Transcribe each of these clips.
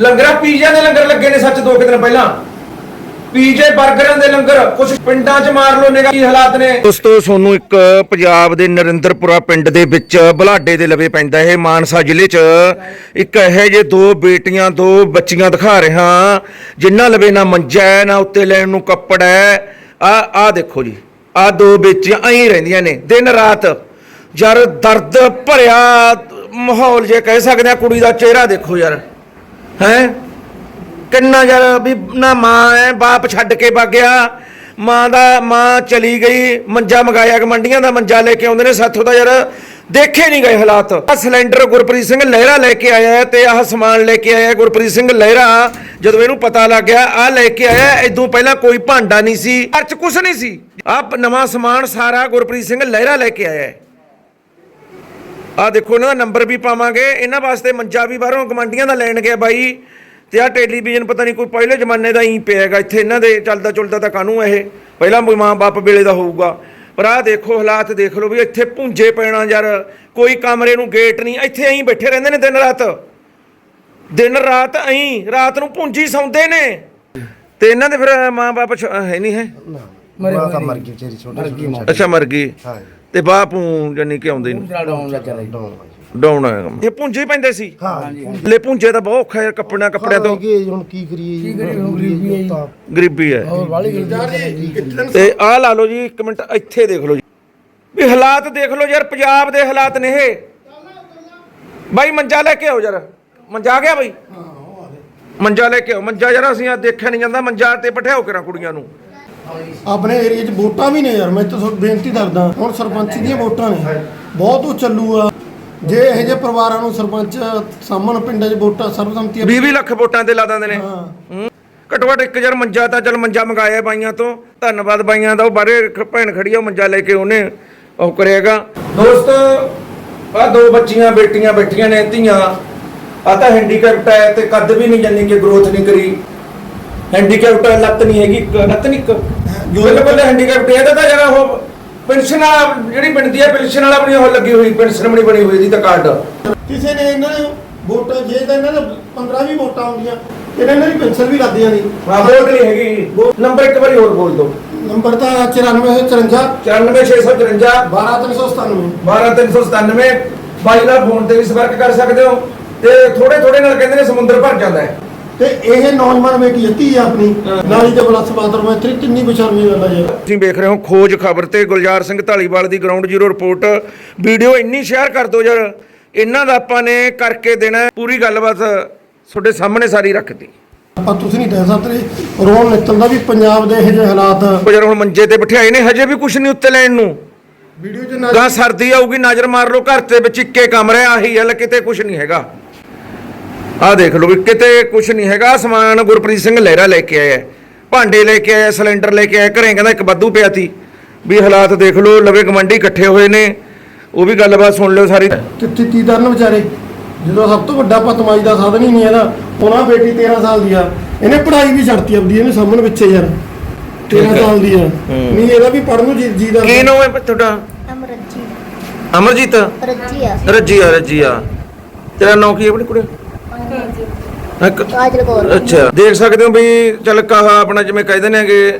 ਲੰਗਰਾਂ ਪੀਜ਼ਾ ਦੇ ਲੰਗਰ ਲੱਗੇ ਨੇ ਸੱਚ ਦੋ ਕੁ ਦਿਨ ਪਹਿਲਾਂ। ਪੀਜ਼ੇ 버ਗਰਾਂ ਦੇ ਲੰਗਰ ਕੁਝ ਪਿੰਡਾਂ 'ਚ ਮਾਰ ਲੋ ਨੇ ਕੀ ਹਾਲਾਤ ਨੇ? ਦੋਸਤੋ, ਤੁਹਾਨੂੰ ਇੱਕ ਪੰਜਾਬ ਦੇ ਨਰਿੰਦਰਪੁਰਾ ਪਿੰਡ ਦੇ ਵਿੱਚ ਬਲਾਡੇ ਦੇ ਲਵੇ ਪੈਂਦਾ ਇਹ ਮਾਨਸਾ ਜ਼ਿਲ੍ਹੇ 'ਚ। ਇੱਕ ਇਹੋ ਜਿਹੇ ਦੋ ਬੇਟੀਆਂ, ਦੋ ਬੱਚੀਆਂ ਦਿਖਾ ਰਿਹਾ। ਜਿਨ੍ਹਾਂ ਲਵੇ ਨਾ ਮੰਜਾ ਹੈ, ਨਾ ਉੱਤੇ ਲੈਣ ਨੂੰ ਕੱਪੜਾ ਹੈ। ਆ ਆ ਦੇਖੋ ਜੀ, ਆ ਦੋ ਬੱਚੀਆਂ ਐਂ ਰਹਿੰਦੀਆਂ ਨੇ, ਦਿਨ ਰਾਤ। ਯਾਰ ਦਰਦ ਭਰਿਆ ਮਾਹੌਲ ਜੇ ਕਹਿ ਸਕਦੇ ਆ, ਕੁੜੀ ਦਾ ਚਿਹਰਾ ਦੇਖੋ ਯਾਰ। ਹੈ? ਕਿੰਨਾ ਯਾਰ ਵੀ ਨਾ ਮਾਂ ਹੈ ਬਾਪ ਛੱਡ ਕੇ ਵਗ ਗਿਆ। ਮਾਂ ਦਾ, ਮਾਂ ਚਲੀ ਗਈ, ਮੰਜਾ ਮਗਾਇਆ, ਗਮੰਡੀਆਂ ਦਾ ਮੰਜਾ ਲੈ ਕੇ ਆਉਂਦੇ ਨੇ ਸਾਥੋਂ ਦਾ ਯਾਰ ਦੇਖੇ ਨਹੀਂ ਗਏ ਹਾਲਾਤ। ਆਹ ਸਿਲੰਡਰ ਗੁਰਪ੍ਰੀਤ ਸਿੰਘ ਲਹਿਰਾ ਲੈ ਕੇ ਆਇਆ ਤੇ ਆਹ ਸਮਾਨ ਲੈ ਕੇ ਆਇਆ ਗੁਰਪ੍ਰੀਤ ਸਿੰਘ ਲਹਿਰਾ। ਜਦੋਂ ਇਹਨੂੰ ਪਤਾ ਲੱਗ ਗਿਆ, ਆਹ ਲੈ ਕੇ ਆਇਆ ਇਦੋਂ ਪਹਿਲਾਂ ਕੋਈ ਭਾਂਡਾ ਨਹੀਂ ਸੀ, ਘਰ 'ਚ ਕੁਝ ਨਹੀਂ ਸੀ। ਆਹ ਨਵਾਂ ਸਮਾਨ ਸਾਰਾ ਗੁਰਪ੍ਰੀਤ ਸਿੰਘ ਲਹਿਰਾ ਲੈ ਕੇ ਆਇਆ ਆ ਦੇਖੋ ਇਹਨਾਂ ਦਾ ਨੰਬਰ ਵੀ ਪਾਵਾਂਗੇ। ਇਹਨਾਂ ਵਾਸਤੇ ਮੰਜਾ ਵੀ ਬਾਹਰੋਂ ਗਮੰਡੀਆਂ ਦਾ ਲੈਣ ਗਿਆ ਬਾਈ। ਤੇ ਆ ਟੈਲੀਵਿਜ਼ਨ ਪਤਾ ਨਹੀਂ ਕੋਈ ਪਹਿਲੇ ਜ਼ਮਾਨੇ ਦਾ ਹੀ ਪਿਆ ਹੈਗਾ। ਇੱਥੇ ਇਹਨਾਂ ਦੇ ਚੱਲਦਾ ਚੁਲਦਾ ਤਾਂ ਕਾਨੂੰ ਇਹ? ਪਹਿਲਾਂ ਮਾਂ ਬਾਪ ਵੇਲੇ ਦਾ ਹੋਊਗਾ। ਪਰ ਆਹ ਦੇਖੋ ਹਾਲਾਤ ਦੇਖ ਲਓ ਵੀ ਇੱਥੇ ਪੁੰਜੇ ਪੈਣਾ ਯਾਰ। ਕੋਈ ਕਮਰੇ ਨੂੰ ਗੇਟ ਨਹੀਂ। ਇੱਥੇ ਐਂ ਬੈਠੇ ਰਹਿੰਦੇ ਨੇ ਦਿਨ ਰਾਤ। ਦਿਨ ਰਾਤ ਐਂ ਰਾਤ ਨੂੰ ਪੁੰਜੀ ਸੌਂਦੇ ਨੇ। ਤੇ ਇਹਨਾਂ ਦੇ ਫਿਰ ਮਾਂ ਬਾਪ ਹੈ ਨਹੀਂ ਹੈ? ਮਰੇ ਮਰ ਗਈ ਅੱਛਾ ਮਰ ਗਈ। ਹਾਂ। ਤੇ ਬਾਪੂ ਜਾਨੀ ਕਿ ਆਉਂਦੇ ਨਹੀਂ ਡਾਉਣ ਲੱਗਾ ਰਹੀ ਡਾਉਣ ਡਾਉਣ ਆਇਆ ਕੰਮ। ਇਹ ਪੁੰਜੇ ਪੈਂਦੇ ਸੀ? ਹਾਂ। ਲੈ ਪੁੰਜੇ ਤਾਂ ਬਹੁਤ ਔਖਾ ਕੱਪੜਿਆਂ ਕੱਪੜਿਆਂ ਤੋਂ। ਕਿ ਹੁਣ ਕੀ ਕਰੀਏ ਜੀ? ਗਰੀਬੀ ਹੈ ਤਾਂ। ਗਰੀਬੀ ਹੈ। ਹੋਰ ਵਾਲੀ ਗਈ ਤੇ ਆਹ ਲਾ ਲਓ ਜੀ ਇੱਕ ਮਿੰਟ ਇੱਥੇ ਦੇਖ ਲਓ ਜੀ। ਵੀ ਹਾਲਾਤ ਦੇਖ ਲਓ ਯਾਰ ਪੰਜਾਬ ਦੇ ਹਾਲਾਤ ਨੇ ਇਹ। ਬਾਈ ਮੰਜਾ ਲੈ ਕੇ ਆਓ ਯਾਰ। ਮੰਜਾ ਆ ਗਿਆ ਬਾਈ? ਮੰਜਾ ਲੈ ਕੇ ਆਓ। ਮੰਜਾ ਯਾਰ ਅਸੀਂ ਆ ਦੇਖਿਆ ਨਹੀਂ ਜਾਂਦਾ ਮੰਜਾ ਤੇ ਬਿਠਾਓ ਕਰਾਂ ਕੁੜੀਆਂ ਨੂੰ। ਆਪਣੇ ਏਰੀਆ 'ਚ ਵੋਟਾਂ ਵੀ ਨੇ ਯਾਰ ਮੈਂ ਤਾਂ ਤੁਹਾਨੂੰ ਬੇਨਤੀ ਕਰਦਾ ਹੁਣ ਸਰਪੰਚ ਦੀਆਂ ਵੋਟਾਂ ਨੇ। ਬਹੁਤ ਉਹ ਚੱਲੂ ਆ। ਜੇ ਇਹੋ ਜਿਹੇ ਪਰਿਵਾਰਾਂ ਨੂੰ ਸਰਪੰਚ ਸਾਹਮਣ ਪਿੰਡਾਂ 'ਚ ਵੋਟਾਂ ਸਰਬਸੰਮਤੀ 20 ਲੱਖ ਵੋਟਾਂ ਤੇ ਲਾ ਦਿੰਦੇ ਨੇ। ਹੂੰ। ਘੱਟੋ ਘੱਟ ਇੱਕ ਯਾਰ ਮੰਜਾ ਤਾਂ ਚਲ ਮੰਜਾ ਮੰਗਾਇਆ ਬਾਈਆਂ ਤੋਂ। ਧੰਨਵਾਦ ਬਾਈਆਂ ਦਾ ਉਹ ਬਾਰੇ ਭੈਣ ਖੜੀ ਆ ਮੰਜਾ ਲੈ ਕੇ ਉਹਨੇ ਉਹ ਕਰੇਗਾ ਦੋਸਤ ਆ ਦੋ ਬੱਚੀਆਂ ਬੇਟੀਆਂ ਬੈਠੀਆਂ ਨੇ ਧੀਆਂ। ਆ ਤਾਂ ਹੈਂਡੀਕੈਪਟ ਹੈ ਤੇ ਕੱਦ ਵੀ ਨਹੀਂ ਜਾਨੀ ਕਿ ਗਰੋਥ ਨਹੀਂ ਕਰੀ। ਹੈਂਡੀਕੈਪਟ ਹੈ ਲੱਤ ਨਹੀਂ ਹੈਗੀ ਲੱਤ ਨਹੀਂ ਬਿਲਕੁਲ ਹੈਂਡੀਕੈਪਟ ਇਹਦਾ ਤਾਂ ਜਰਾ ਉਹ ਪੈਨਸ਼ਨ ਵਾਲਾ ਜਿਹੜੀ ਬਣਦੀ ਹੈ ਪੈਨਸ਼ਨ ਵਾਲਾ ਆਪਣੀ ਉਹ ਲੱਗੀ ਹੋਈ ਪੈਨਸ਼ਨ ਬਣੀ ਬਣੀ ਹੋਈ ਇਹਦੀ ਤਾਂ ਕਾਰਡ ਕਿਸੇ ਨੇ ਇਹਨਾਂ ਨੇ ਵੋਟਾਂ ਜੇ ਤਾਂ ਇਹਨਾਂ ਦੇ 15 ਵੀ ਵੋਟਾਂ ਆਉਂਦੀਆਂ ਇਹਨਾਂ ਦੀ ਪੈਨਸ਼ਨ ਵੀ ਲੱਗਦੀ ਨਹੀਂ ਹਾਂ ਬੋਲ ਨਹੀਂ ਹੈਗੀ। ਨੰਬਰ ਇੱਕ ਵਾਰੀ ਹੋਰ ਬੋਲ ਦਿਓ। ਨੰਬਰ ਤਾਂ 9454 94654 12397 12397 ਬਾਈ ਨਾਲ ਫੋਨ ਤੇ ਵੀ ਸੰਪਰਕ ਕਰ ਸਕਦੇ ਹੋ। ਤੇ ਥੋੜੇ ਥੋੜੇ ਨਾਲ ਕਹਿੰਦੇ ਨੇ ਸਮੁੰਦਰ ਭਰ ਜਾਂਦਾ ਹੈ। ਤੇ ਇਹ ਨੌਜਵਾਨ ਬੇਟੀ ਜੱਤੀ ਆ ਆਪਣੀ। ਨਾਲੀ ਤੇ ਬਲਸ ਬਾਦਰ ਮੈਂ ਤੇਰੀ ਕਿੰਨੀ ਬੇਸ਼ਰਮੀ ਗੱਲ ਆ ਯਾਰ ਤੁਸੀਂ ਵੇਖ ਰਹੇ ਹੋ ਖੋਜ ਖਬਰ ਤੇ ਗੁਲਜ਼ਾਰ ਸਿੰਘ ਢਾਲੀਵਾਲ ਦੀ ਗਰਾਊਂਡ ਜ਼ੀਰੋ ਰਿਪੋਰਟ ਵੀਡੀਓ ਇੰਨੀ ਸ਼ੇਅਰ ਕਰ ਦਿਓ ਯਾਰ। ਇਹਨਾਂ ਦਾ ਆਪਾਂ ਨੇ ਕਰਕੇ ਦੇਣਾ ਹੈ। ਪੂਰੀ ਗੱਲਬਾਤ। ਤੁਹਾਡੇ ਸਾਹਮਣੇ ਸਾਰੀ ਰੱਖਤੀ ਆਪਾਂ ਤੁਸੀਂ ਨਹੀਂ ਕਹਿ ਸਕਦੇ ਰੋਣ ਨਿਕਲਦਾ ਵੀ ਪੰਜਾਬ ਦੇ ਇਹੋ ਜਿਹੇ ਹਾਲਾਤ। ਉਹ ਯਾਰ ਹੁਣ ਮੰਜੇ ਤੇ ਬਿਠਾਏ ਨੇ ਹਜੇ ਵੀ ਕੁਝ ਨਹੀਂ ਉੱਤੇ ਲੈਣ ਨੂੰ। ਵੀਡੀਓ 'ਚ ਨਾ ਸਰਦੀ ਆਊਗੀ ਨਜ਼ਰ ਮਾਰ ਲਓ ਘਰ ਦੇ ਵਿੱਚ ਇੱਕੇ ਕਮਰੇ ਆਹੀ ਹਲ ਕਿਤੇ ਕੁਝ ਨਹੀਂ ਹੈਗਾ। ਆਹ ਦੇਖ ਲਓ ਵੀ ਕਿਤੇ ਕੁਝ ਨਹੀਂ ਹੈਗਾ। ਸਮਾਨ ਗੁਰਪ੍ਰੀਤ ਸਿੰਘ ਲਹਿਰਾ ਲੈ ਕੇ ਆਇਆ ਹੈ। ਭਾਂਡੇ ਲੈ ਕੇ ਆਇਆ ਸਿਲੰਡਰ ਲੈ ਕੇ ਆਇਆ ਘਰੇ ਕਹਿੰਦਾ ਇੱਕ ਬੱਦੂ ਪਿਆ ਸੀ। ਵੀ ਹਾਲਾਤ ਦੇਖ ਲਓ ਲਵੇ ਗਮੰਡੀ ਇਕੱਠੇ ਹੋਏ ਨੇ। ਉਹ ਵੀ ਗੱਲਬਾਤ ਸੁਣ ਲਿਓ ਸਾਰੀ। ਕਿੱਥੇ ਕੀ ਕਰਨ ਵਿਚਾਰੇ ਜਦੋਂ ਸਭ ਤੋਂ ਵੱਡਾ ਪਤਮਾਈ ਦਾ ਸਾਧਨ ਹੀ ਨਹੀਂ ਇਹਦਾ ਉਹਨਾਂ ਬੇਟੀ 13 ਸਾਲ ਦੀ ਆ। ਇਹਨੇ ਪੜ੍ਹਾਈ ਵੀ ਛੱਡਤੀ ਆਪਦੀ ਇਹਨੇ ਸਾਹਮਣੇ ਪਿੱਛੇ ਯਾਰ। 13 ਸਾਲ ਦੀ ਆ। ਨਹੀਂ ਇਹਦਾ ਵੀ ਪੜ੍ਹਨ ਨੂੰ ਜੀ ਜੀ ਦਾ ਕੀ ਨਾਮ ਹੈ ਤੁਹਾਡਾ? ਅਮਰਜੀ ਅਮਰਜੀਤ? ਰੱਜੀਆ। ਰੱਜੀਆ ਰੱਜੀਆ। ਤੇਰਾ ਨਾਮ ਕੀ ਹੈ ਆਪਣੀ ਕੁੜੀ? ਇੱਕ ਕਾਜਲ ਕੌਰ। ਅੱਛਾ। ਦੇਖ ਸਕਦੇ ਹੋ ਵੀ ਚੱਲ ਕਹਾ ਆਪਣਾ ਜਿਵੇਂ ਕਹਿੰਦੇ ਨੇਗੇ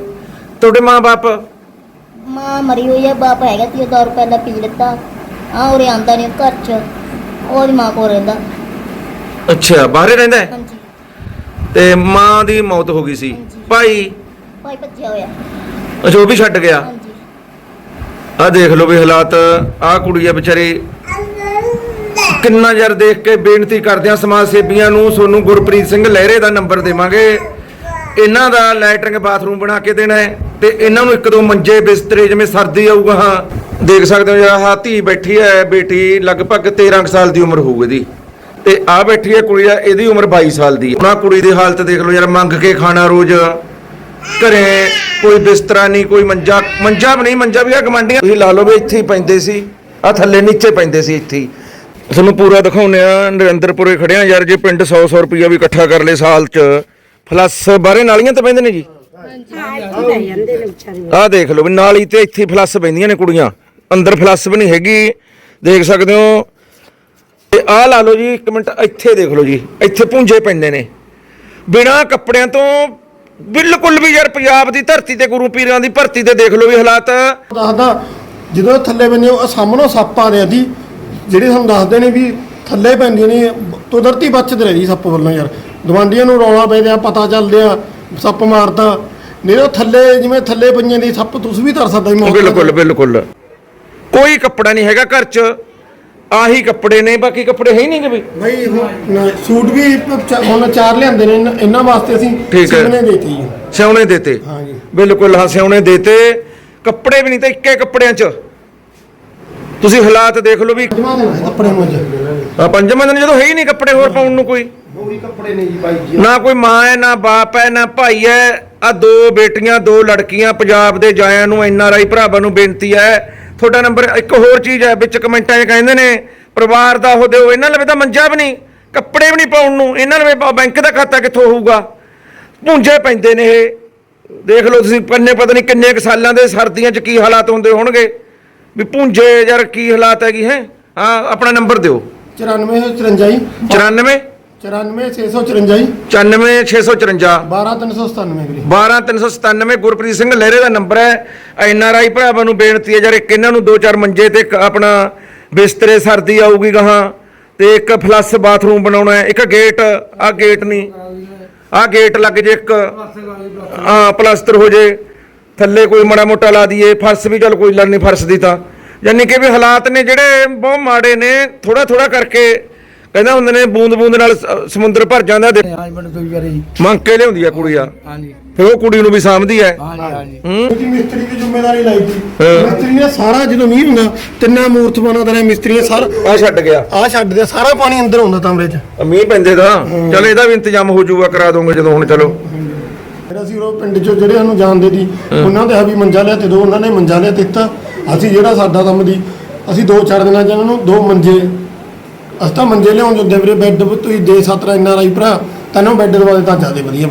ਤੁਹਾਡੇ ਮਾਂ-ਬਾਪ ਮਾਂ ਮਰੀ ਹੋਈ ਹੈ ਬਾਪ ਹੈਗਾ ਤੀ ਦੌਰ ਪਹਿਲਾਂ ਪੀ ਲਿੱਤਾ। ਆ ਉਰੇ ਆਂਦਾ ਨਹੀਂ ਘਰ ਚ। ਉਹਦੀ ਮਾਂ ਕੋਲ ਰਹਿੰਦਾ। ਅੱਛਾ ਬਾਹਰੇ ਰਹਿੰਦਾ ਹੈ? ਹਾਂਜੀ। ਤੇ ਮਾਂ ਦੀ ਮੌਤ ਹੋ ਗਈ ਸੀ। ਹਾਂਜੀ। ਭਾਈ? ਭਾਈ ਭੱਜਿਆ ਹੋਇਆ। ਅੱਛਾ ਉਹ ਵੀ ਛੱਡ ਗਿਆ? ਹਾਂਜੀ। ਆ ਦੇਖ ਲਓ ਵੀ ਹਾਲਾਤ। ਆ ਕੁੜੀ ਆ ਵਿਚਾਰੀ। ਕਿੰਨਾ ਯਾਰ ਦੇਖ ਕੇ ਬੇਨਤੀ ਕਰਦੇ ਆ ਸਮਾਜ ਸੇਵੀਆਂ ਨੂੰ, ਸੋਨੂੰ ਗੁਰਪ੍ਰੀਤ ਸਿੰਘ ਲਹਿਰੇ ਦਾ ਨੰਬਰ ਦੇਵਾਂਗੇ। ਇਹਨਾਂ ਦਾ ਲੈਟਰਿੰਗ ਬਾਥਰੂਮ ਬਣਾ ਕੇ ਦੇਣਾ ਹੈ ਤੇ ਇਹਨਾਂ ਨੂੰ ਇੱਕ ਦੋ ਮੰਜੇ ਬਿਸਤਰੇ ਜਿਵੇਂ ਸਰਦੀ ਆਊਗਾ, ਹਾਂ, ਦੇਖ ਸਕਦੇ ਹੋ ਜਿਹੜਾ ਆਹ ਧੀ ਬੈਠੀ ਹੈ, ਬੇਟੀ ਲਗਭਗ 13 ਕੁ ਸਾਲ ਦੀ ਉਮਰ ਹੋਊਗੀ ਇਹਦੀ। ਤੇ ਆ ਬੈਠੀ ਹੈ ਕੁੜੀ ਆ, ਇਹਦੀ ਉਮਰ 22 ਸਾਲ ਦੀ ਉਹਨਾਂ ਕੁੜੀ ਦੀ ਹਾਲਤ ਦੇਖ ਲਓ ਯਾਰ, ਮੰਗ ਕੇ ਖਾਣਾ ਰੋਜ਼। ਘਰੇ ਕੋਈ ਬਿਸਤਰਾ ਨਹੀਂ, ਕੋਈ ਮੰਜਾ ਮੰਜਾ ਵੀ ਨਹੀਂ, ਮੰਜਾ ਵੀ ਆ ਗਮੰਡੀਆਂ ਤੁਸੀਂ ਲਾ ਲਓ ਵੀ ਇੱਥੇ ਹੀ ਪੈਂਦੇ ਸੀ ਆ ਥੱਲੇ ਨੀਚੇ ਪੈਂਦੇ ਸੀ ਇੱਥੇ ਹੀ। ਤੁਹਾਨੂੰ ਪੂਰਾ ਦਿਖਾਉਂਦੇ ਆ ਨਰਿੰਦਰਪੁਰੇ ਖੜਿਆ ਯਾਰ ਜੇ ਪਿੰਡ 100 100 ਰੁਪਿਆ ਵੀ ਇਕੱਠਾ ਕਰ ਲੇ ਸਾਲ ਚ ਪਲੱਸ ਬਾਰੇ ਨਾਲੀਆਂ ਤੇ ਪੈਂਦੇ ਨੇ ਜੀ? ਆਹ ਦੇਖ ਲਓ ਵੀ ਨਾਲੀ ਤੇ ਇੱਥੇ ਫਲੱਸ ਪੈਂਦੀਆਂ ਨੇ ਕੁੜੀਆਂ ਅੰਦਰ ਫਲੱਸ ਵੀ ਨਹੀਂ ਹੈਗੀ ਦੇਖ ਸਕਦੇ ਹੋ। ਤੇ ਆਹ ਲਾ ਲਓ ਜੀ ਇੱਕ ਮਿੰਟ ਇੱਥੇ ਦੇਖ ਲਓ ਜੀ ਇੱਥੇ ਪੁੰਜੇ ਪੈਂਦੇ ਨੇ। ਬਿਨਾਂ ਕੱਪੜਿਆਂ ਤੋਂ ਬਿਲਕੁਲ ਵੀ ਯਾਰ ਪੰਜਾਬ ਦੀ ਧਰਤੀ ਤੇ ਗੁਰੂ ਪੀਰਾਂ ਦੀ ਭਰਤੀ ਤੇ ਦੇਖ ਲਓ ਵੀ ਹਾਲਾਤ। ਦੱਸਦਾ ਜਦੋਂ ਥੱਲੇ ਬੰਨੇ ਉਹ ਸਾਹਮਣੋਂ ਸੱਪ ਆ ਰਿਹਾ ਸੀ ਜਿਹੜੇ ਸਾਨੂੰ ਦੱਸਦੇ ਨੇ ਵੀ ਥੱਲੇ ਪੈਂਦੀਆਂ ਨੇ ਕੁਦਰਤੀ ਬਚਤ ਰਹੀ ਸੱਪ ਵੱਲੋਂ ਯਾਰ। ਗਵਾਂਡੀਆਂ ਨੂੰ ਰੌਲਾ ਪੈਂਦਿਆ ਪਤਾ ਚੱਲਦਿਆ ਸੱਪ ਮਾਰਤਾ ਨਹੀਂ ਤਾਂ ਥੱਲੇ ਜਿਵੇਂ ਥੱਲੇ ਪਈਆਂ ਦੀ ਸੱਪ ਤੁਸੀਂ ਵੀ ਧਰ ਸਕਦਾ ਮੌਕੇ ਤੇ। ਬਿਲਕੁਲ। ਬਿਲਕੁਲ ਕੋਈ ਕੱਪੜਾ ਨਹੀਂ ਹੈਗਾ ਘਰ 'ਚ। ਆਹੀ ਕੱਪੜੇ ਨੇ ਬਾਕੀ ਕੱਪੜੇ ਹੈ ਹੀ ਨਹੀਂ ਕਿ ਵੀ। ਭਾਈ ਹੁਣ ਨਾ- ਸੂਟ ਵੀ ਚ- ਹੁਣ ਚਾਰ ਲਿਆਂਦੇ ਨੇ ਇਹਨਾਂ- ਇਹਨਾਂ ਵਾਸਤੇ ਅਸੀਂ ਠੀਕ ਹੈ। ਸਿਮਨੇ ਦੇਤੀ ਸਿਉਣੇ ਦੇਤੇ। ਹਾਂਜੀ। ਬਿਲਕੁਲ ਹਾਂ ਸਿਉਣੇ ਦੇਤੇ। ਕੱਪੜੇ ਵੀ ਨਹੀਂ ਤਾਂ ਇੱਕੇ ਕੱਪੜਿਆਂ 'ਚ। ਤੁਸੀਂ ਹਾਲਾਤ ਦੇਖ ਲਓ ਵੀ ਕੱਪੜੇ ਅੱਜ ਆਹ ਪੰਜਵਾਂ ਦਿਨ ਜਦੋਂ ਹੈ ਹੀ ਨਹੀਂ ਕੱਪੜੇ ਹੋਰ ਪਾਉਣ ਨੂੰ ਕੋਈ। ਉਹੀ ਕੱਪੜੇ ਨੇ ਜੀ ਬਾਈ ਜੀ। ਨਾ ਕੋਈ ਮਾਂ ਹੈ ਨਾ ਬਾਪ ਹੈ ਨਾ ਭਾਈ ਹੈ। ਆ ਦੋ ਬੇਟੀਆਂ ਦੋ ਲੜਕੀਆਂ ਪੰਜਾਬ ਦੇ ਜਾਇਆਂ ਨੂੰ ਐਨ ਆਰ ਆਈ ਭਰਾਵਾਂ ਨੂੰ ਬੇਨਤੀ ਹੈ। ਤੁਹਾਡਾ ਨੰਬਰ ਇੱਕ ਹੋਰ ਚੀਜ਼ ਹੈ ਵਿੱਚ ਕਮੈਂਟਾਂ 'ਚ ਕਹਿੰਦੇ ਨੇ ਪਰਿਵਾਰ ਦਾ ਉਹ ਦਿਓ ਇਹਨਾਂ ਲਵੇ ਤਾਂ ਮੰਜਾ ਵੀ ਨਹੀਂ ਕੱਪੜੇ ਵੀ ਨਹੀਂ ਪਾਉਣ ਨੂੰ ਇਹਨਾਂ ਲਵੇ ਬੈਂਕ ਦਾ ਖਾਤਾ ਕਿੱਥੋਂ ਹੋਊਗਾ? ਭੁੰਜੇ ਪੈਂਦੇ ਨੇ ਇਹ। ਦੇਖ ਲਓ ਤੁਸੀਂ ਪੰਨੇ ਪਤਾ ਨਹੀਂ ਕਿੰਨੇ ਕੁ ਸਾਲਾਂ ਦੇ ਸਰਦੀਆਂ 'ਚ ਕੀ ਹਾਲਾਤ ਹੁੰਦੇ ਹੋਣਗੇ। ਵੀ ਭੁੰਜੇ ਯਾਰ ਕੀ ਹਾਲਾਤ ਹੈਗੀ ਹੈ? ਹਾਂ ਆਪਣਾ ਨੰਬਰ ਦਿਓ। 9454 94 94654 94654 12397 ਵੀਰੇ। 12397 ਗੁਰਪ੍ਰੀਤ ਸਿੰਘ ਲਹਿਰੇ ਦਾ ਨੰਬਰ ਹੈ। ਐਨ ਆਰ ਆਈ ਭਰਾਵਾਂ ਨੂੰ ਬੇਨਤੀ ਹੈ ਯਾਰ ਇੱਕ ਇਹਨਾਂ ਨੂੰ ਦੋ ਚਾਰ ਮੰਜੇ ਤੇ ਇੱਕ ਆਪਣਾ ਬਿਸਤਰੇ ਸਰਦੀ ਆਊਗੀ ਗਾਹਾਂ ਤੇ ਇੱਕ ਫਲੱਸ ਬਾਥਰੂਮ ਬਣਾਉਣਾ ਹੈ। ਇੱਕ ਗੇਟ ਆ ਗੇਟ ਨਹੀਂ ਆ ਗੇਟ ਲੱਗ ਜੇ ਇੱਕ ਹਾਂ ਪਲਾਸਟਰ ਹੋ ਜੇ। ਥੱਲੇ ਕੋਈ ਮਾੜਾ ਮੋਟਾ ਲਾ ਦਈਏ ਫਰਸ਼ ਵੀ ਚੱਲ ਕੋਈ ਲੜਨੀ ਫਰਸ਼ ਦੀ ਤਾਂ। ਯਾਨੀ ਕਿ ਵੀ ਹਾਲਾਤ ਨੇ ਜਿਹੜੇ ਬਹੁਤ ਮਾੜੇ ਨੇ ਥੋੜਾ ਥੋੜਾ ਕਰਕੇ ਕਹਿੰਦਾ ਹੁੰਦੇ ਨੇ ਬੂੰਦ ਬੂੰਦ ਨਾਲ ਸ- ਸਮੁੰਦਰ ਭਰ ਜਾਂਦਾ ਦੇ ਹਾਂਜੀ ਮੈਨੂੰ ਮੰਗ ਕੇ ਲਿਆਉਂਦੀ ਆ ਕੁੜੀ ਆ। ਹਾਂਜੀ ਫਿਰ ਉਹ ਕੁੜੀ ਨੂੰ ਵੀ ਸਾਂਭਦੀ ਹੈ ਹਾਂਜੀ ਮਿਸਤਰੀ ਦੀ ਜ਼ਿੰਮੇਵਾਰੀ ਲਾਈ ਸੀ। ਹਾਂ। ਮਿਸਤਰੀ ਨੇ ਸਾਰਾ ਜਦੋਂ ਮੀਂਹ ਹੁੰਦਾ ਤਿੰਨਾਂ ਮੂਰਤ ਬਣਾਉਂਦੇ ਨੇ ਮਿਸਤਰੀ ਨੇ ਸਾਰਾ ਆ ਛੱਡ ਗਿਆ। ਆ ਛੱਡ ਦੇ ਸਾਰਾ ਪਾਣੀ ਅੰਦਰ ਆਉਂਦਾ ਕਮਰੇ 'ਚ। ਮੀਂਹ ਪੈਂਦੇ ਦਾ ਚਲ ਇਹਦਾ ਵੀ ਇੰਤਜ਼ਾਮ ਹੋ ਜਾਊਗਾ ਕਰਾ ਦੋਗੇ ਜਦੋਂ ਹੁਣ ਚਲੋ। ਫਿਰ ਅਸੀਂ ਉਹ ਪਿੰਡ 'ਚੋਂ ਜਿਹੜੇ ਸਾਨੂੰ ਜਾਣਦੇ ਸੀ ਉਹਨਾਂ ਦੇ ਆ ਵੀ ਮੰਜਾ ਲਿਆ ਤੇ ਦੋ ਉਹਨਾਂ ਨੇ ਮੰਜਾ ਲਿਆ ਦਿੱਤਾ ਅਸੀਂ ਜਿਹੜਾ ਸਾਡਾ ਕੰਮ ਦੀ ਅਸੀਂ ਦੋ ਚਾਰ ਦਿਨਾਂ 'ਚ ਇਹਨਾਂ ਨੂੰ ਦੋ ਮੰਜੇ ਅਸੀਂ ਤਾਂ ਮੰਜੇ ਲਿਆਉਣ ਜੋਦੇ ਵੀਰੇ ਬੈੱਡ ਤੁਸੀਂ ਦੇ ਸਤਰਾ ਇੰਨਾ ਰਾਈ ਭਰਾ ਤੈਨੂੰ ਬੈੱਡ ਦਵਾ ਦੇ ਤਾਂ ਜ਼ਿਆਦਾ ਵਧੀਆ